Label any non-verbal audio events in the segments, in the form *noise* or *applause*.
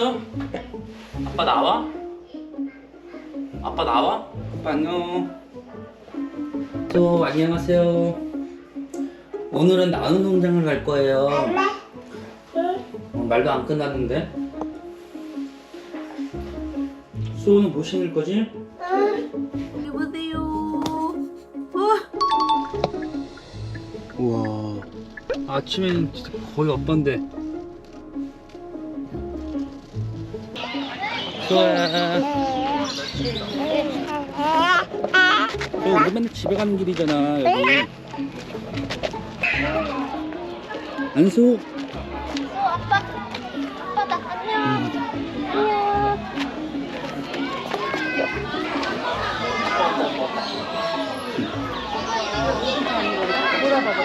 있어? 아빠 나와? 아빠 나와? 아빠 안녕. 또 안녕하세요. 오늘은 나은 농장을 갈 거예요. 어, 말도 안 끝났는데. 수호는 뭐 신을 거지? 여보세요. 우와 아침에는 진짜 거의 없던데 좋아 너 맨날 집에 가는 길이잖아 여기 안수 아빠, 아빠다 안녕. 안녕.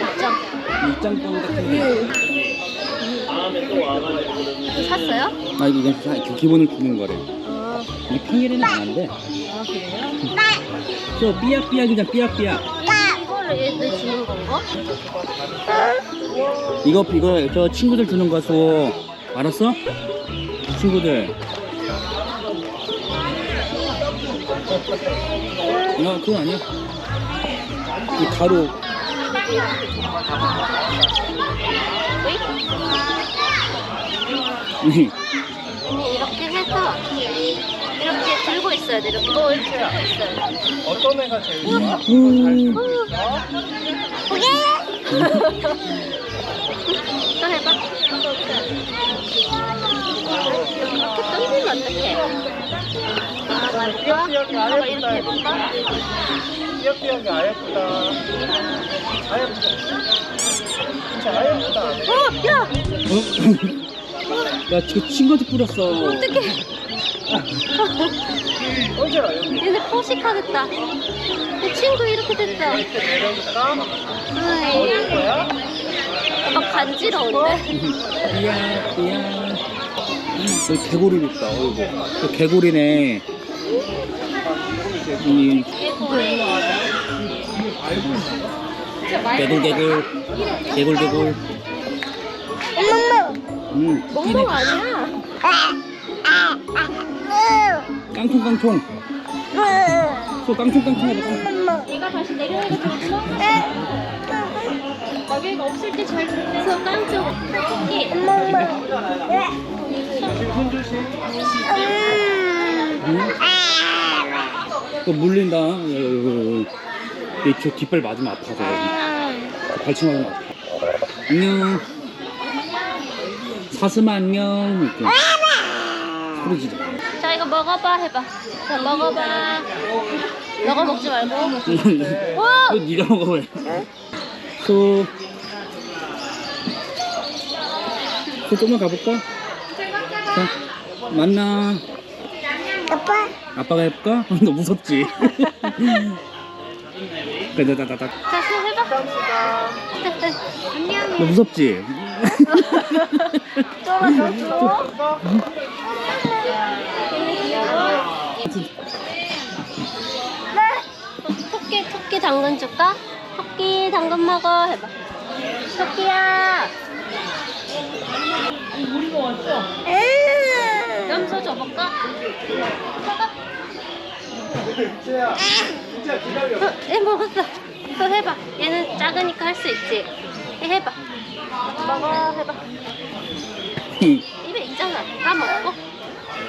입장. 입장권 같은 거 샀어요? 아 이거 그냥 사- 그 기본을 주는 거래 어. 이게 평일에는 안 한대 아 그래요? 저 삐약삐약이잖아 삐약삐약 이거를 얘들 주는 건가? 이거 이거 저 친구들 주는 거수 알았어? 친구들 이거 그거 아니야? 이 가루 네. 이렇게 해서 이렇게 들고 있어야 돼. 이렇게 또 이렇게 들고 있어야 돼. 어떤 애가 제일 좋아? 음. 오케이. *laughs* 또 해봐. 이렇게 던지면 어떡해? 아, 아예 이렇게 해볼까? 삐약삐약이 아예 예쁘다. 아예 예쁘다. 진짜 아예 예쁘다. 어, 야! *laughs* 어? 야, 저 친구한테 뿌렸어. 어떡해. 얘네 포식하겠다. 내 친구 이렇게? 아이, 뭐야? 아빠 간지러운데? 삐약, 삐약. 여기 개구리 있다, 어이구. 저 개구리네. 이, 개굴, 개굴. 개굴, 개굴. 음, 멍멍. 아니야? 깡총, 깡총. 저 깡총, 깡총 해봐. 얘가 다시 내려오게 들었어? 가게가 없을 때 잘 들면서 조심. 음. 또 물린다. 어, 이저 깃발 맞으면 아파, 저거. 발치 맞으면 아파. 안녕. 사슴 안녕. 이렇게. 소리 지르. 자 이거 먹어봐 해봐 자 먹어봐 너가 먹지 말고 *laughs* 이거 네가 먹어 왜? 소. 소 좀만 가볼까? 자, 만나. 아빠 아빠가 해볼까? *laughs* 너 무섭지? *laughs* 그래, 나, 나, 나, 나. 자손 해봐 안녕 너 무섭지? 쫄아줘 토끼 토끼 당근 줄까? 토끼 당근 먹어 해봐 토끼야 염소 줘볼까? 해봐 진짜 진짜 기 어, 얘 먹었어 또 해봐 얘는 작으니까 할 수 있지 얘 해봐 먹어 해봐 입에 있잖아 다 먹고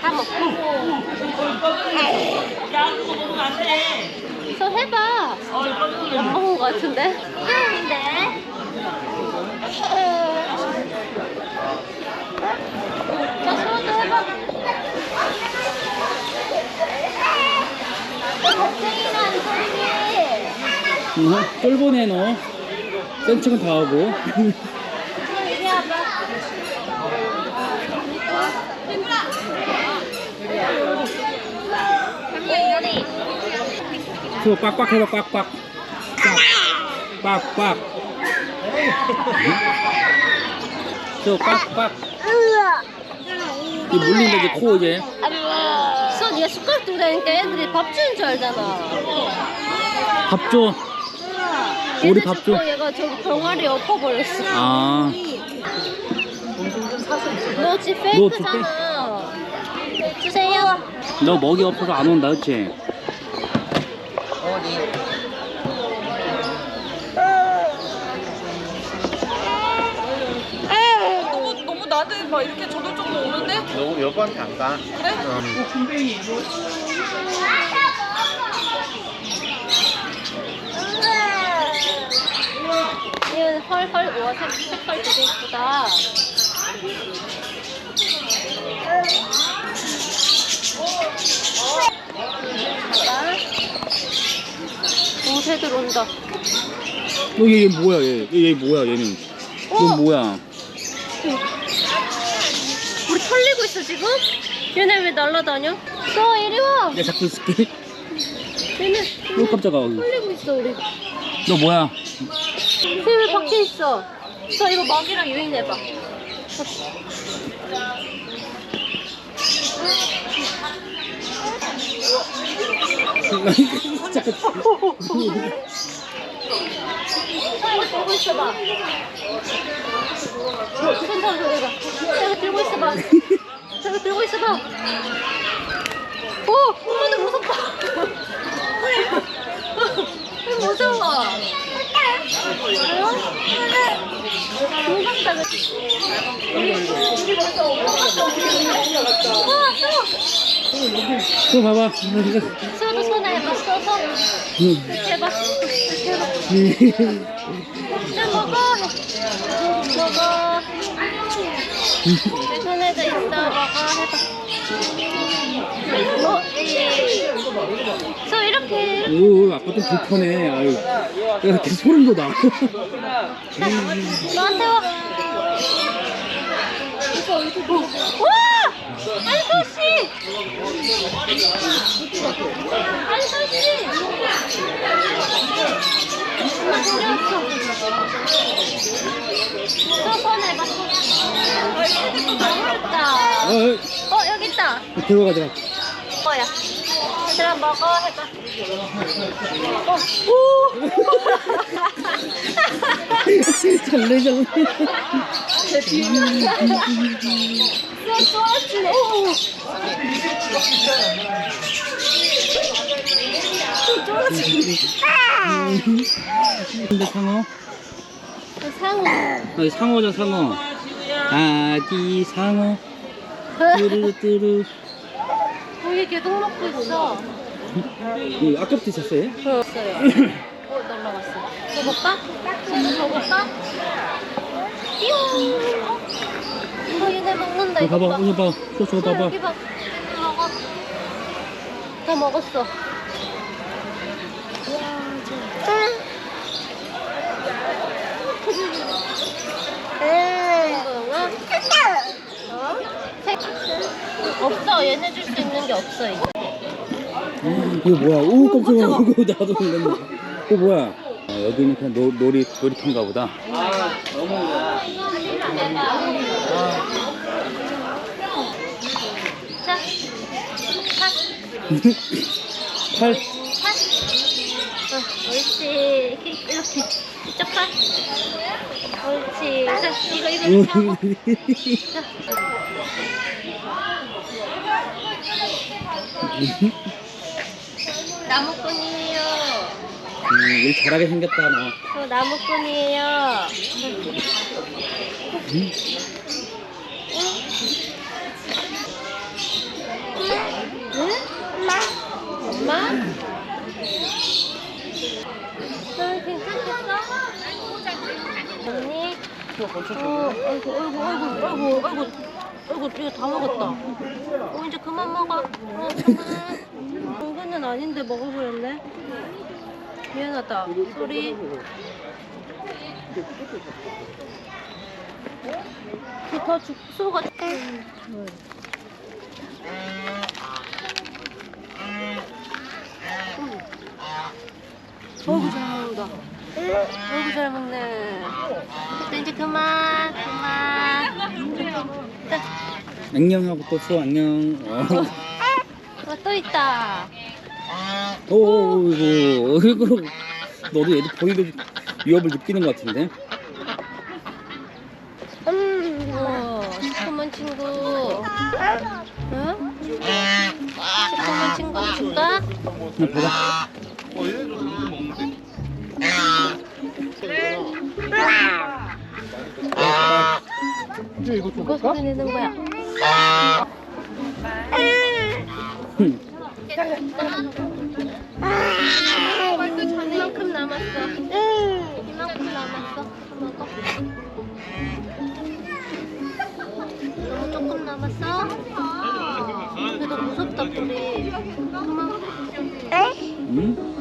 다 먹고 저 해봐 안 먹은 거 같은데 귀여운데 자 소도 해봐 겁쟁이가 안 소리지 응, 쫄보네 너. 센 척은 다 하고. 소 빡빡 해봐 빡빡. 빡빡. 소 빡빡. 이 물린다 이제 코 이제. 써 니가 숟가락 들고 다니니까 애들이 밥 주는 줄 알잖아 밥 줘. 우리 밥 줘. 얘가 저기 병아리 엎어버렸어 아. 너줄 페이크잖아 너 먹이 없어서 안 온다, 그치? 너무 너무 나한테 막 이렇게 저돌적으로 오는데? 너 여보한테 안 가. 그래? 이건 헐헐 우와 색, 색깔 되게 이쁘다. 봐봐. 오 새들 온다. 어, 얘, 얘 뭐야, 얘. 얘, 얘 뭐야, 얘는. 어? 이건 뭐야? 우리 털리고 있어 지금? 얘네 왜 날라다녀? 너 이리 와. 얘 잡고 있을게. 얘네 어, 깜짝아. 털리고 있어 우리. 너 뭐야? 쟤왜 밖에 있어? 저 이거 먹이랑 유인해봐. 잠깐. 저기 들고 있어봐. 괜찮아, 저기가. 저기 들고 있어봐. 저기 들고 있어봐. 오, 엄마도 무섭다. *laughs* 무서워. 무섭다. 우와, 또. 또 봐봐. 서도 손에 해봐, 서서. 이렇게 해봐. 이렇 오, 좀 불편해. 아유. 내가 계속 소름 돋아. 자, 너한테 와. 와! 안소씨! 안소씨! 엄마 해봐. 맛있다. 어, 어, 어, 여기 있다. 들고 가자. 뭐야? 얘들아, 먹어. 해봐. 어, 오! 잘래, 잘래. 좋아하시네. 오! 근데 상어? 상어. 아, 상어죠, 상어. 아기 상어. 뚜루뚜루. 우리 계속 먹고 있어. 이 아까부터 있었어요? 없어요. 어, 날라갔어. 먹을까? 새우 먹을까? 띠용. 어, 얘네 먹는다. 이거 이거 봐봐, 봐. 이거 봐. 또 저거 어, 봐봐. 여기 봐. 먹어. 다 먹었어. 응. 어? 색- 없어. 얘네 줄 수 있는 게 없어 이제. 음, 이거 뭐야? 오, 깜짝이야. 이거 *laughs* 나도 놀랐네. 이거 뭐야? 아, 여기는 그냥 놀, 놀이, 놀이터인가 보다. 자, 파, *laughs* 팔. 파. 어, 옳지. 이렇게, 이렇게. 이쪽 파. 옳지. 자, 이거, 이거 이렇게 하고. 자. 나무꾼이에요. 음, 일 잘하게 생겼다, 너. 저 나무꾼이에요. 응? 엄마? 엄마? 언니? 어, 아이고, 아이고, 아이고, 아이고, 아이고, 아이고, 이거 다 먹었다. 어, 이제 그만 먹어. 어, 그만. 당근은 아닌데 먹어버렸네. 미안하다. 소리. 더 죽소가. 어이구 잘 먹는다. 어이구 잘 먹네. 자, 이제 그만, 그만. 자, 안녕하고 또 써, 안녕. 어. 어, 또 있다. 오, 이거, 이거. 너도 얘도 보이도 위협을 느끼는 것 같은데? 음, 우와, 시커먼 친구. 응? 그냥 받아. 어, 얘네도 이제 이거 좀 누가 소리 내는 거야? 흠. 이만큼 남았어. 이만큼 남았어. 먹어. 너무 조금 남았어? 근데 너 무섭다, 뿌리. 그만. 응?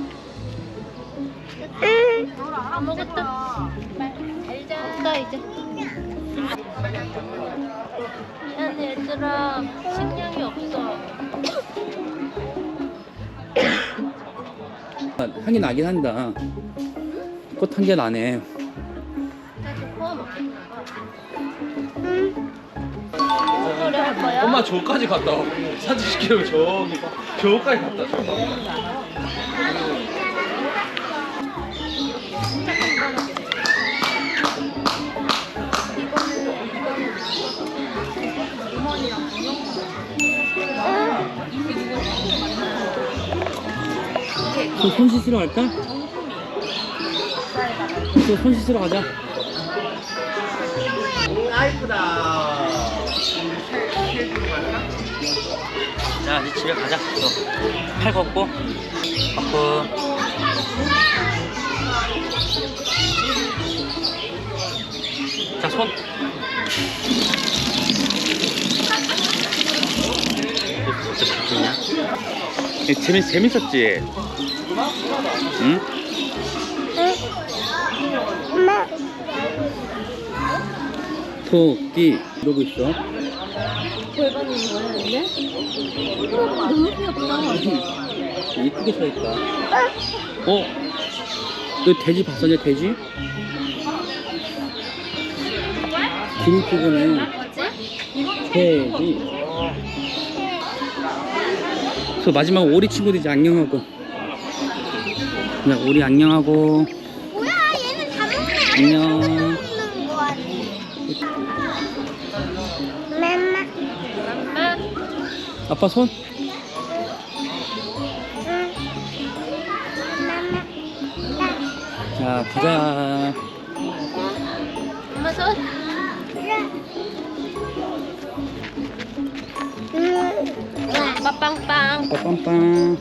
이제. 미안해, 얘들아. 식량이 없어. 아, 향이 나긴 한다. 꽃 향기가 나네. 다시 포함 무슨 소리 할 거야? 엄마 저까지 갔다 와. 사진 시키려고 저기 저까지 갔다 와. 저손 씻으러 갈까? 저손 씻으러 가자. 자, 이제 집에 가자. 또. 팔 걷고, 걷고. 자, 손. 재밌, 재밌었지? 응? 토끼 이러고 있어. 근데? 어, 너무 귀엽다. 이쁘게 서 있다. 어? 너 돼지 봤었냐 돼지? 기니피그는 돼지. 그 마지막 오리 친구들 이제 안녕하고. 그냥 오리 안녕하고 뭐야, 얘는 다 먹네. 안녕. 먹는 거 아니야? 맘마. 맘마. 아빠 손. 자 가자. 엄마 손. 아빠 빵빵. 아빠 빵빵.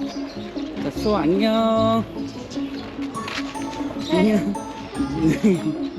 자, 수 안녕. 안녕. *laughs*